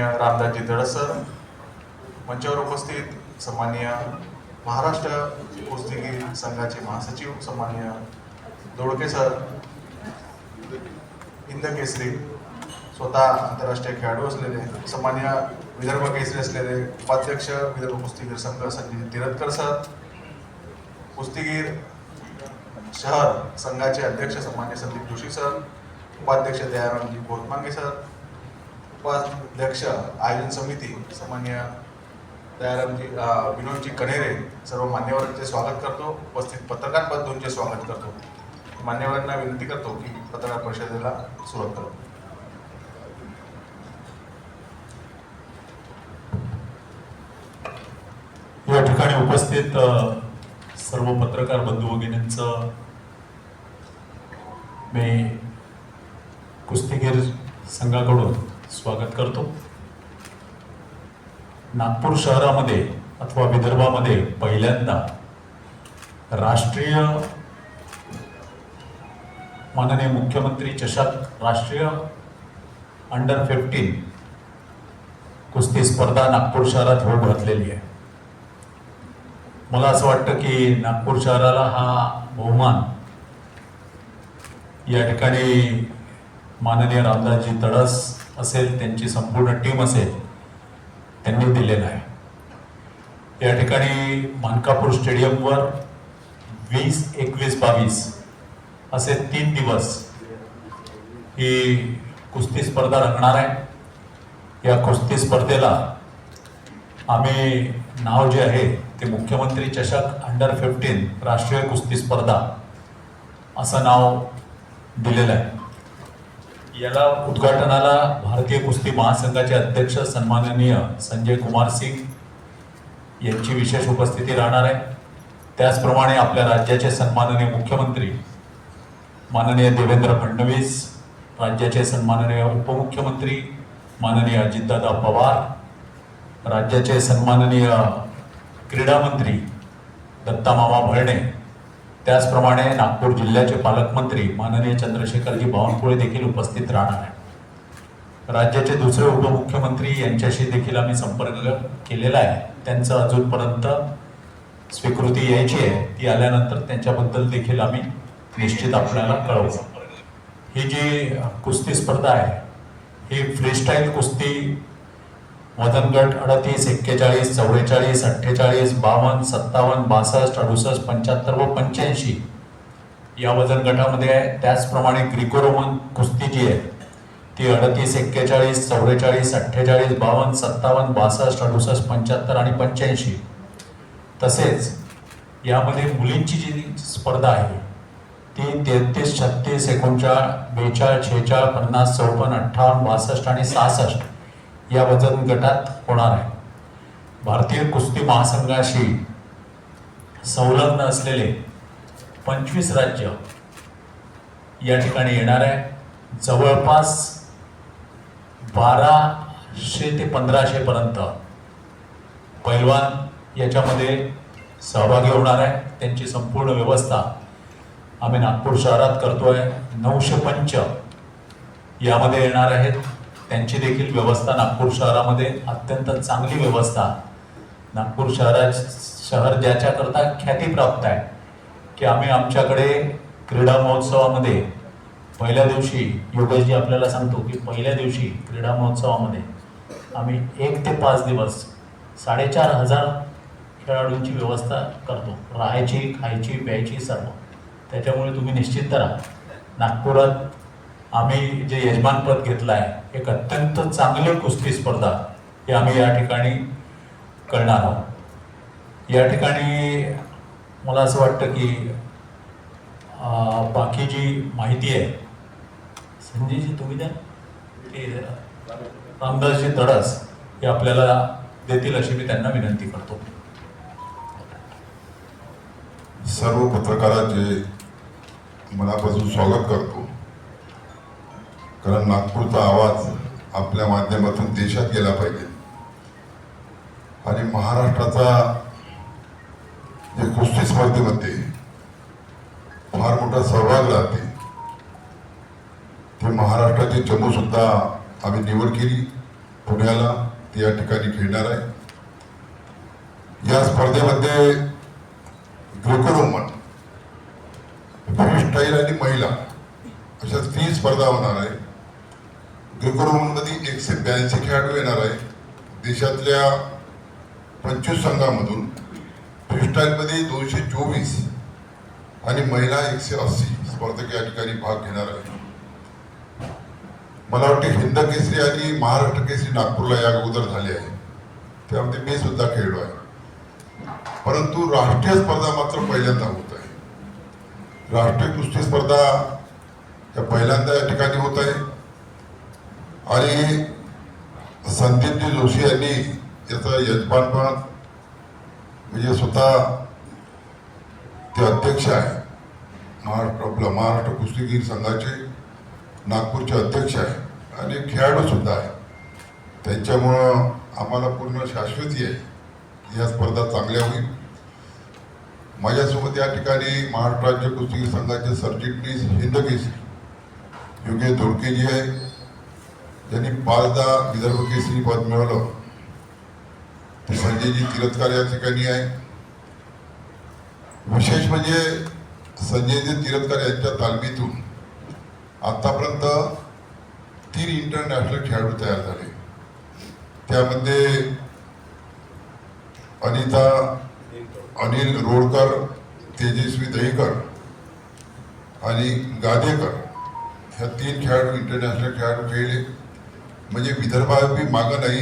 सन्माननीय रामदासजी दडस मंचावर उपस्थित सन्माननीय महाराष्ट्र कुस्तीगीर संघाचे महासचिव सन्माननीय दोडके सर इंद केसरी स्वतः आंतरराष्ट्रीय खेळाडू असलेले सन्मान्य विदर्भ केसरी असलेले उपाध्यक्ष विदर्भ कुस्तीगीर संघ संजय तिरतकर सर कुस्तीगीर शहर संघाचे अध्यक्ष सन्मान्य संदीप जोशी सर उपाध्यक्ष दयारामजी गोतमांगे सर उपाध्यक्ष आयोजन समिती सामान्य दयारामजी म्हणजे, विनोदजी कणेरे सर्व मान्यवरांचे स्वागत करतो. उपस्थित पत्रकार बंधूंचे स्वागत करतो. मान्यवरांना विनंती करतो की पत्रकार परिषदेला सुरुवात करतो या ठिकाणी उपस्थित सर्व पत्रकार बंधू भगिनींचं मी कुस्तीगीर संघाकडून स्वागत करतो. नागपूर शहरामध्ये अथवा विदर्भामध्ये पहिल्यांदा राष्ट्रीय माननीय मुख्यमंत्री चषक राष्ट्रीय अंडर फिफ्टीन कुस्ती स्पर्धा नागपूर शहरात होऊ घातलेली आहे. मला असं वाटतं की नागपूर शहराला हा बहुमान या ठिकाणी माननीय रामदासजी तडस असेल त्यांची संपूर्ण टीम असेल त्यांनी दिलेला आहे. या ठिकाणी मानकापूर स्टेडियमवर वीस एकवीस बावीस असे तीन दिवस ही कुस्ती स्पर्धा रंगणार आहे. या कुस्ती स्पर्धेला आम्ही नाव जे आहे ते मुख्यमंत्री चषक अंडर फिफ्टीन राष्ट्रीय कुस्ती स्पर्धा असं नाव दिलेलं आहे. याला उद्घाटनाला भारतीय कुस्ती महासंघाचे अध्यक्ष सन्माननीय संजय कुमार सिंग यांची विशेष उपस्थिती राहणार आहे. त्याचप्रमाणे आपल्या राज्याचे सन्माननीय मुख्यमंत्री माननीय देवेंद्र फडणवीस राज्याचे सन्माननीय उपमुख्यमंत्री माननीय अजितदादा पवार राज्याचे सन्माननीय क्रीडा मंत्री दत्तामामा भरणे त्याचप्रमाणे नागपूर जिल्ह्याचे पालकमंत्री माननीय चंद्रशेखरजी बावनकुळे देखील उपस्थित राहणार आहे राज्याचे दुसरे उपमुख्यमंत्री यांच्याशी देखील आम्ही संपर्क केलेला आहे. त्यांचं अजूनपर्यंत स्वीकृती यायची आहे. ती आल्यानंतर त्यांच्याबद्दल देखील आम्ही निश्चित आपल्याला कळवू. ही जी कुस्ती स्पर्धा आहे ही फ्रीस्टाईल कुस्ती वजन गट अडतीस एक्केचाळीस चव्वेचाळीस अठ्ठेचाळीस बावन्न सत्तावन्न बासष्ट अडुसष्ट पंच्याहत्तर व पंच्याऐंशी. या वजन गटामध्ये आहे. त्याचप्रमाणे ग्रिकोरोमन कुस्ती जी आहे ती अडतीस एक्केचाळीस चव्वेचाळीस अठ्ठेचाळीस बावन्न सत्तावन्न बासष्ट अडुसष्ट पंच्याहत्तर आणि पंच्याऐंशी. तसेच यामध्ये मुलींची जी स्पर्धा आहे ती तेहतीस छत्तीस एकोणचाळ बेचाळ छेचाळ पन्नास चौपन्न अठ्ठावन्न बासष्ट आणि सहासष्ट. या वजन गटात होणार आहे. भारतीय कुस्ती महासंघाशी संलग्न असलेले पंचवीस राज्य या ठिकाणी येणार आहे. जवळपास बाराशे ते पंधराशेपर्यंत पैलवान याच्यामध्ये सहभागी होणार आहे. त्यांची संपूर्ण व्यवस्था आम्ही नागपूर शहरात करतोय. नऊशे पंच यामध्ये येणार आहेत. त्यांची देखील व्यवस्था नागपूर शहरामध्ये अत्यंत चांगली व्यवस्था. नागपूर शहरा शहर ज्याच्याकरता ख्याती प्राप्त आहे की आम्ही आमच्याकडे क्रीडा महोत्सवामध्ये पहिल्या दिवशी योगेशजी आपल्याला सांगतो की पहिल्या दिवशी क्रीडा महोत्सवामध्ये आम्ही एक ते पाच दिवस साडेचार हजार खेळाडूंची व्यवस्था करतो. राहायची खायची प्यायची सर्व. त्याच्यामुळे तुम्ही निश्चित राहा. नागपुरात आम्ही जे यजमानपद घेतलं आहे एक अत्यंत चांगली कुस्ती स्पर्धा हे आम्ही या ठिकाणी करणार आहोत. या ठिकाणी मला असं वाटतं की बाकी जी माहिती आहे संजयजी तुम्ही द्या. की रामदासजी तडस हे आपल्याला देतील अशी मी त्यांना विनंती करतो. सर्व पत्रकारांचे मनापासून स्वागत करतो. कारण नागपूरचा आवाज आपल्या माध्यमातून देशात गेला पाहिजे. आणि महाराष्ट्राचा जे कुस्ती स्पर्धेमध्ये फार मोठा सहभाग राहते. ते महाराष्ट्राची चमू सुद्धा आम्ही निवड केली. पुण्याला ते या ठिकाणी खेळणार आहे. या स्पर्धेमध्ये ग्रेकोरोमन फ्री स्टाईल आणि महिला अशा तीन स्पर्धा होणार आहे ग्रेकोरोमन एकशे ब्याऐंशी खेळाडू येणार आहे. देशातल्या पंचवीस संघामधून फ्रीस्टाईलमध्ये दोनशे चोवीस आणि महिला एकशे अस्सी स्पर्धक या ठिकाणी भाग घेणार आहे मला वाटते हिंद केसरी आणि महाराष्ट्र केसरी नागपूरला या अगोदर झाले आहे. त्यामध्ये मी सुद्धा खेळलो आहे. परंतु राष्ट्रीय स्पर्धा मात्र पहिल्यांदा होत आहे. राष्ट्रीय कुस्ती स्पर्धा या पहिल्यांदा या ठिकाणी होत आहे. आणि संदीपजी जोशी यांनी याचा यजमानपण म्हणजे स्वतः ते अध्यक्ष आहे. महाराष्ट्र आपला महाराष्ट्र कुस्तीगीर संघाचे नागपूरचे अध्यक्ष आहे. आणि खेळाडूसुद्धा आहे. त्यांच्यामुळं आम्हाला पूर्ण शाश्वती आहे. या स्पर्धा चांगल्या होईल. माझ्यासोबत या ठिकाणी महाराष्ट्र राज्य कुस्तीगीर संघाचे सरचिटणीस हिंदकेसरी योगेश धोडकेजी आहे. त्यांनी पाचदा विदर्भ केसरी पद मिळवलं. ते संजयजी तिरथकार या ठिकाणी आहे. विशेष म्हणजे संजयजी तिरस्कार यांच्या तालमीतून आतापर्यंत तीन इंटरनॅशनल खेळाडू तयार झाले. त्यामध्ये अनिता अनिल रोडकर तेजस्वी दहीकर आणि गादेकर ह्या तीन खेळाडू इंटरनॅशनल खेळाडू खेळले. म्हणजे विदर्भावी मागं नाही.